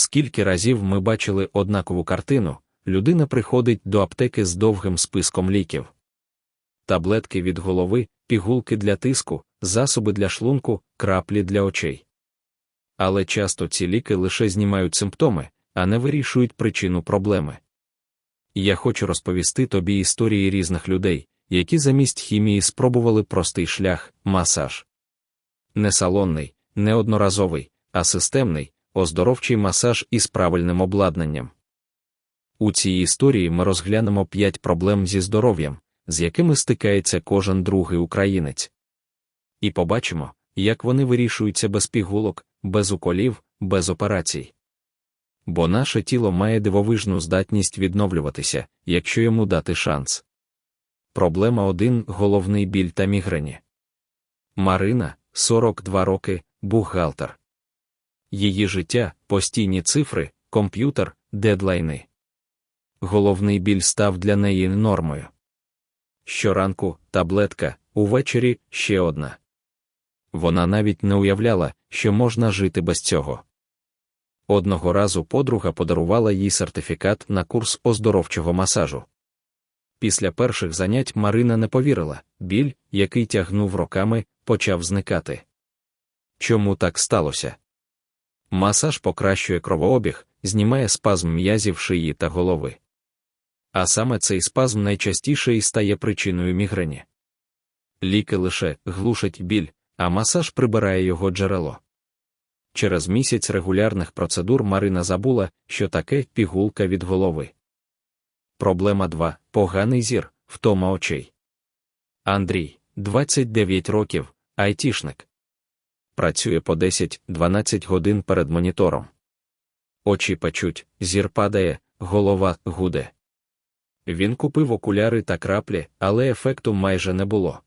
Скільки разів ми бачили однакову картину, людина приходить до аптеки з довгим списком ліків. Таблетки від голови, пігулки для тиску, засоби для шлунку, краплі для очей. Але часто ці ліки лише знімають симптоми, а не вирішують причину проблеми. Я хочу розповісти тобі історії різних людей, які замість хімії спробували простий шлях масаж. Не салонний, не одноразовий, а системний, оздоровчий масаж із правильним обладнанням. У цій історії ми розглянемо п'ять проблем зі здоров'ям, з якими стикається кожен другий українець. І побачимо, як вони вирішуються без пігулок, без уколів, без операцій. Бо наше тіло має дивовижну здатність відновлюватися, якщо йому дати шанс. Проблема 1. головний біль та мігрені. Марина, 42 роки, бухгалтер. Її життя, постійні цифри, комп'ютер, дедлайни. Головний біль став для неї нормою. Щоранку таблетка, увечері ще одна. Вона навіть не уявляла, що можна жити без цього. Одного разу подруга подарувала їй сертифікат на курс оздоровчого масажу. Після перших занять Марина не повірила, біль, який тягнув роками, почав зникати. Чому так сталося? Масаж покращує кровообіг, знімає спазм м'язів шиї та голови. А саме цей спазм найчастіше і стає причиною мігрені. Ліки лише глушать біль, а масаж прибирає його джерело. Через місяць регулярних процедур Марина забула, що таке пігулка від голови. Проблема 2. Поганий зір, втома очей. Андрій, 29 років, айтішник. Працює по 10-12 годин перед монітором. Очі печуть, зір падає, голова гуде. Він купив окуляри та краплі, але ефекту майже не було.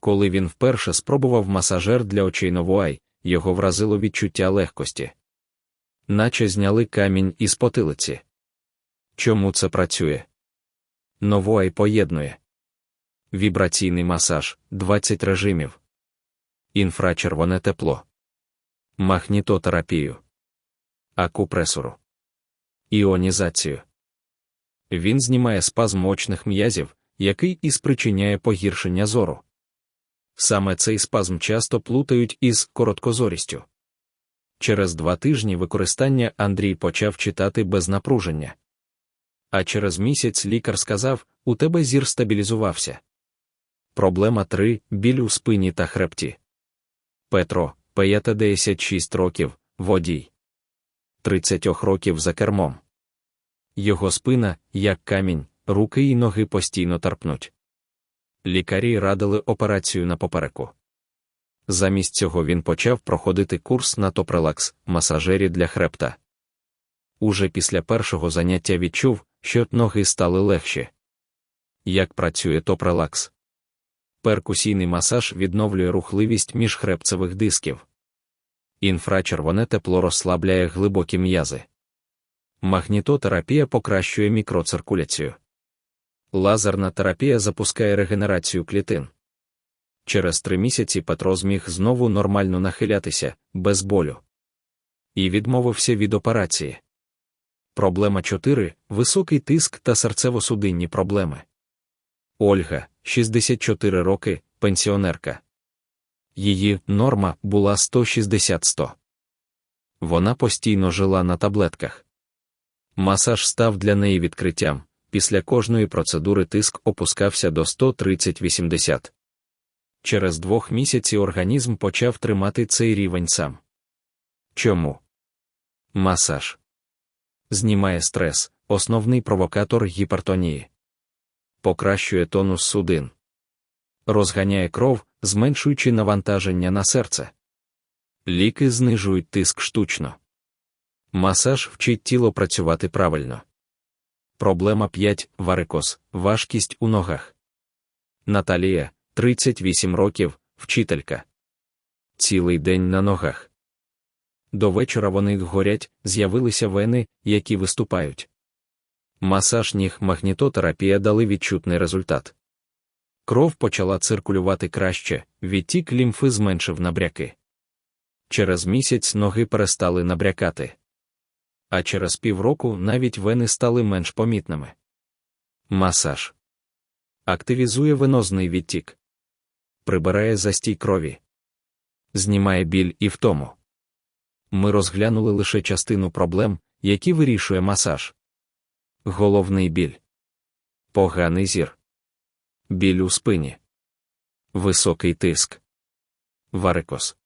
Коли він вперше спробував масажер для очей Новуай, його вразило відчуття легкості. Наче зняли камінь із потилиці. Чому це працює? Новуай поєднує вібраційний масаж 20 режимів, інфрачервоне тепло, магнітотерапію, акупресору, іонізацію. Він знімає спазм очних м'язів, який і спричиняє погіршення зору. Саме цей спазм часто плутають із короткозорістю. Через два тижні використання Андрій почав читати без напруження. А через місяць лікар сказав: у тебе зір стабілізувався. Проблема 3. біль у спині та хребті. Петро, 56 років, водій. 30 років за кермом. Його спина, як камінь, руки й ноги постійно тарпнуть. Лікарі радили операцію на попереку. Замість цього він почав проходити курс на топрелакс, масажері для хребта. Уже після першого заняття відчув, що ноги стали легші. Як працює топрелакс? Перкусійний масаж відновлює рухливість міжхребцевих дисків. Інфрачервоне тепло розслабляє глибокі м'язи. Магнітотерапія покращує мікроциркуляцію. Лазерна терапія запускає регенерацію клітин. Через три місяці Петро зміг знову нормально нахилятися, без болю. І відмовився від операції. Проблема 4. Високий тиск та серцево-судинні проблеми. Ольга, 64 роки, пенсіонерка. Її норма була 160-100. Вона постійно жила на таблетках. Масаж став для неї відкриттям. Після кожної процедури тиск опускався до 130-80. Через двох місяці організм почав тримати цей рівень сам. Чому? Масаж знімає стрес, основний провокатор гіпертонії, покращує тонус судин, розганяє кров, зменшуючи навантаження на серце. Ліки знижують тиск штучно. Масаж вчить тіло працювати правильно. Проблема 5. Варикоз, важкість у ногах. Наталія, 38 років, вчителька. Цілий день на ногах. До вечора вони горять, з'явилися вени, які виступають. Масаж ніг магнітотерапія дали відчутний результат. Кров почала циркулювати краще, відтік лімфи зменшив набряки. Через місяць ноги перестали набрякати. а через півроку навіть вени стали менш помітними. Масаж активізує венозний відтік, прибирає застій крові, знімає біль і втому. Ми розглянули лише частину проблем, які вирішує масаж. Головний біль, поганий зір, біль у спині, високий тиск, варикоз.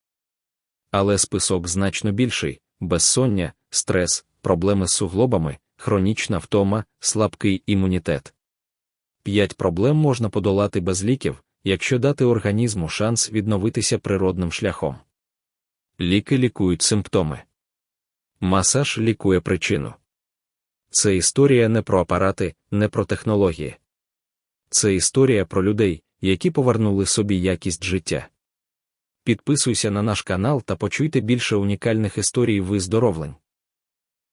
Але список значно більший: безсоння, стрес, проблеми з суглобами, хронічна втома, слабкий імунітет. П'ять проблем можна подолати без ліків, якщо дати організму шанс відновитися природним шляхом. Ліки лікують симптоми. Масаж лікує причину. Це історія не про апарати, не про технології. Це історія про людей, які повернули собі якість життя. Підписуйся на наш канал та почуйте більше унікальних історій виздоровлень.